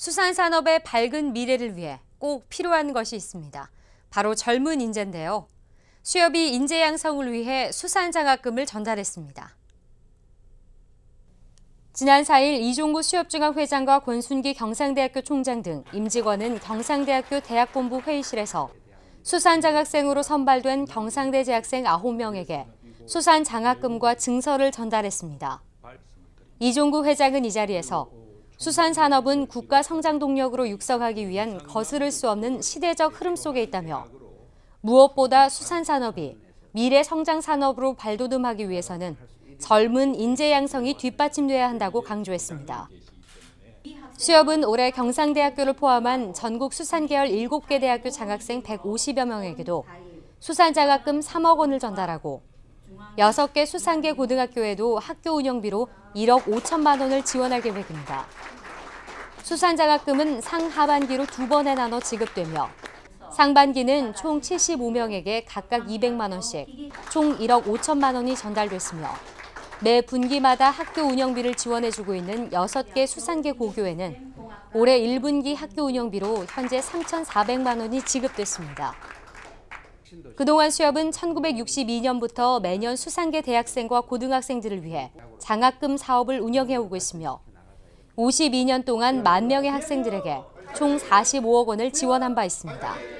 수산산업의 밝은 미래를 위해 꼭 필요한 것이 있습니다. 바로 젊은 인재인데요. 수협이 인재 양성을 위해 수산장학금을 전달했습니다. 지난 4일 이종구 수협중앙 회장과 권순기 경상대학교 총장 등 임직원은 경상대학교 대학본부 회의실에서 수산장학생으로 선발된 경상대 재학생 9명에게 수산장학금과 증서를 전달했습니다. 이종구 회장은 이 자리에서 수산 산업은 국가 성장 동력으로 육성하기 위한 거스를 수 없는 시대적 흐름 속에 있다며 무엇보다 수산 산업이 미래 성장 산업으로 발돋움하기 위해서는 젊은 인재 양성이 뒷받침돼야 한다고 강조했습니다. 수협은 올해 경상대학교를 포함한 전국 수산계열 7개 대학교 장학생 150여 명에게도 수산장학금 3억 원을 전달하고 6개 수산계 고등학교에도 학교 운영비로 1억 5천만 원을 지원할 계획입니다. 수산장학금은 상하반기로 두 번에 나눠 지급되며 상반기는 총 75명에게 각각 200만 원씩 총 1억 5천만 원이 전달됐으며 매 분기마다 학교 운영비를 지원해주고 있는 6개 수산계 고교에는 올해 1분기 학교 운영비로 현재 3,400만 원이 지급됐습니다. 그동안 수협은 1962년부터 매년 수산계 대학생과 고등학생들을 위해 장학금 사업을 운영해오고 있으며 52년 동안 만 명의 학생들에게 총 45억 원을 지원한 바 있습니다.